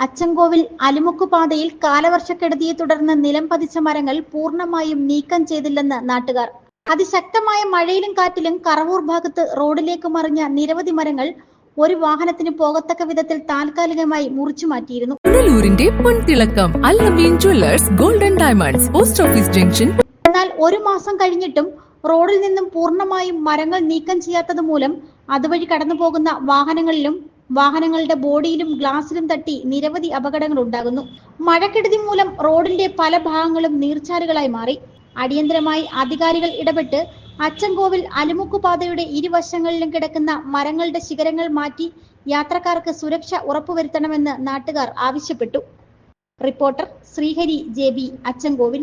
അച്ചൻകോവിൽ അലിമുക്കുപാതയിൽ കാലവർഷക്കെടുതിയെ തുടർന്ന് നിലം പതിച്ച മരങ്ങൾ പൂർണമായും നീക്കം ചെയ്തില്ലെന്ന് നാട്ടുകാർ. അതിശക്തമായ മഴയിലും കാറ്റിലും കറവൂർ ഭാഗത്ത് റോഡിലേക്ക് മറിഞ്ഞ നിരവധി മരങ്ങൾ ഒരു വാഹനത്തിന് പോകത്തക്ക വിധത്തിൽ താൽക്കാലികമായി മുറിച്ചു മാറ്റിയിരുന്നു. പുനലൂരിന്റെ പൊൻതിളക്കം Allameen jewellers golden diamonds post office junction. എന്നാൽ ഒരു മാസം കഴിഞ്ഞിട്ടും റോഡിൽ നിന്നും പൂർണമായും മരങ്ങൾ നീക്കം ചെയ്യാത്തത് മൂലം അതുവഴി കടന്നു പോകുന്ന വാഹനങ്ങളിലും വാഹനങ്ങളുടെ ബോഡിയിലും ഗ്ലാസിലും തട്ടി നിരവധി അപകടങ്ങൾ ഉണ്ടാകുന്നു. മഴക്കെടുതി മൂലം റോഡിന്റെ പല ഭാഗങ്ങളും നീർച്ചാലുകളായി മാറി. അടിയന്തരമായി അധികാരികൾ ഇടപെട്ട് അച്ചൻകോവിൽ അലുമുക്കുപാതയുടെ ഇരുവശങ്ങളിലും കിടക്കുന്ന മരങ്ങളുടെ ശിഖരങ്ങൾ മാറ്റി യാത്രക്കാർക്ക് സുരക്ഷ ഉറപ്പുവരുത്തണമെന്ന് നാട്ടുകാർ ആവശ്യപ്പെട്ടു. Reporter Sreehari J B Achankovil.